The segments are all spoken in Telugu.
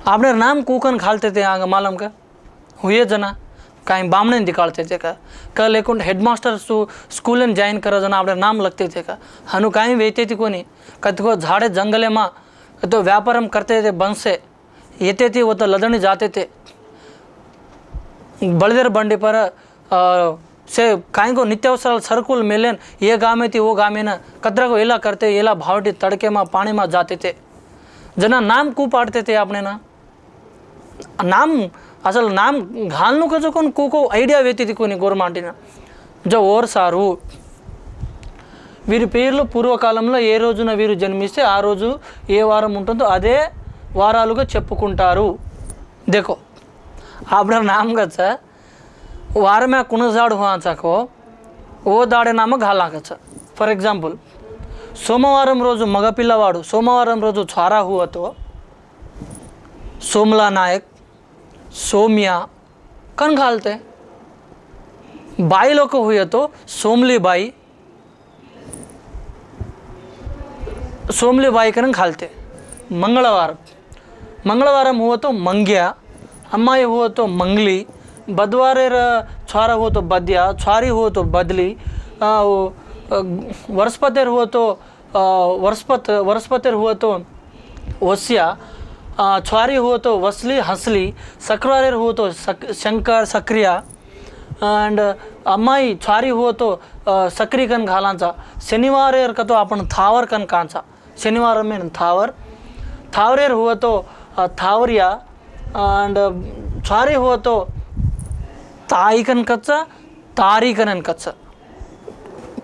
आपने नाम कुकन खालते थे आगे मालम का हुए जना। कहीं बामने निकालते थे का कल लेकिन हेडमास्टर सु स्कूल में ज्वाइन करा जना आपने नाम लगते थे का हनु कहीं बेचते थे को नहीं कहते को झाड़े जंगले माँ तो व्यापार हम करते थे बंद से ये थे थे वो तो लदने जाते थे। बल्देर बंडे पर से कहीं को नित्यावसर सर्कुल मिलन, ये गाँव में थी, वो गाँव में ना। कतरा को एला करते, एला भावटी तड़के मा, पानी माँ जाते थे। जना नाम कू पाड़ते थे आपने ना। నామ్ అసలు నామ్ గాల్ను కొంచుకొని જો ఐడియా వేతిది కొని గోర్మాంటిన జో ఓర్ సారు వీరి పేర్లు పూర్వకాలంలో ఏ రోజున వీరు జన్మిస్తే ఆ రోజు ఏ వారం ఉంటుందో అదే వారాలుగా చెప్పుకుంటారు దేకో ఆపడ నామ్ గచ్చ వారమే కొనసాడు హాచకో ఓ దాడే నామ గాలా కచ్చ ఫర్ ఎగ్జాంపుల్ సోమవారం రోజు మగపిల్లవాడు సోమవారం రోజు చారాహువతో సోమలా నాయక్ सोम्या कण घालते। बाई लोग हुए तो सोमली बाई सोमली बाई कण घालते। मंगळवार मंगळवारम हुआ तो मंग्या, अम्माई हुआ तो मंगली बदवारेर छारा हुआ तो बद्या छारी हुआ तो बदली वर्षपतेर हुआ तो वर्षपत वर्षपतेर हुआ तो वस्या छुआरी हो तो वसली हंसली सक्रारेर हो तो सक, शंकर सक्रिया अँड अम्माई छुआरी हो तो अ, सक्री कण घालांचा शनिवारेर का तो आपण थावर कण कांचा शनिवार में थावर थावरेर हुआ तो अ, थावरिया అండ్ సారీ హోతో తాయి కనకచ్చ తారీ కనకచ్చ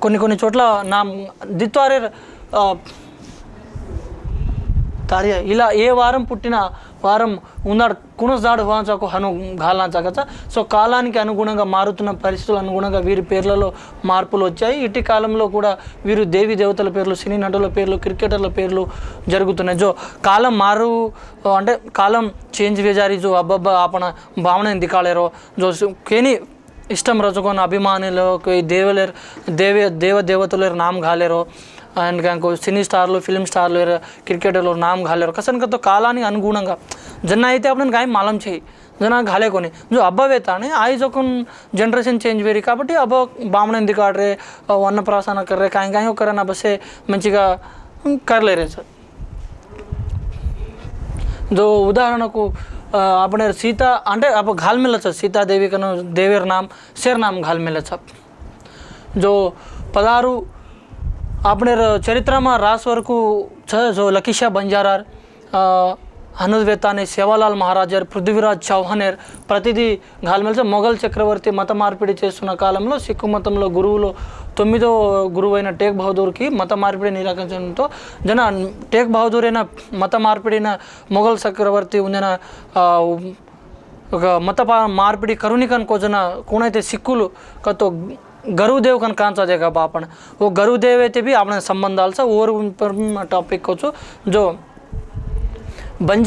కొన్ని కొన్ని చోట్ల నా దిత్వారే તારે ఇలా ఏ వారం పుట్టిన వారం ఉన్నాడు కునసాడు వాంచకు హను గాలాంచగచ్చ సో కాలానికి అనుగుణంగా మారుతున్న పరిస్థితులు అనుగుణంగా వీరి పేర్లలో మార్పులు వచ్చాయి ఇటు కాలంలో కూడా వీరు దేవి దేవతల పేర్లు సినీ నటుల పేర్లు క్రికెటర్ల పేర్లు జరుగుతున్నాయి జో కాలం మారు అంటే కాలం చేంజ్ వేజారి జో అబ్బబ్బ ఆపణ భావన దికాలేరో జో కేని ఇష్టం రచుకున్న అభిమానులు దేవలేరు దేవ దేవ దేవతలేరు నామ్ కాలేరో అండ్ కనుక సినీ స్టార్లు ఫిల్మ్ స్టార్లు క్రికెటర్లు నామ్ ఘాలేరు. కసన్ కతో కాలానికి అనుగుణంగా. జన్న అయితే అప్పుడు గాయం మాలం చేయి. జన ఘాలే కొని. జో అబ్బా వేతాని ఆయి జోకన్ జనరేషన్ చేంజ్ వేరి. కాబట్టి అబ్బా బామణ ఎందుకు ఆడరే? అన్నప్రాసన కర్రే కాయం కాయం ఒక్కరైనా బస్సే మంచిగా కర్లేరే సార్. జో ఉదాహరణకు આપણે સીતા అంటే આપણે ઘાલ મેલે છે સીતાદેવી કનો દેવેર નામ શેર નામ ઘાલ મેલે છે જો પધારું આપણે ચરિત્રમાં રાસ વરકુ જો લકીશા બંજારાર హనుద్వేతాని శివలాల్ మహారాజర్ పృథ్వీరాజ్ చౌహానేర్ ప్రతిదీ గాలిమెలిసి మొఘల్ చక్రవర్తి మత మార్పిడి చేస్తున్న కాలంలో సిక్కు మతంలో గురువులు తొమ్మిదో గురువైన టేక్ బహదూర్కి మత మార్పిడి నిరాకరించడంతో జన టేక్ బహదూర్ అయిన మత మార్పిడిన మొఘల్ చక్రవర్తి ఉందిన ఒక మత మార్పిడి కరుణికన్ కోజన కోనైతే సిక్కులు కతో गुरुदेव कंसा देखा बापन। वो गुरुदेव अच्छे भी अपने संबंध आलसा और टॉपिक को जो बंजा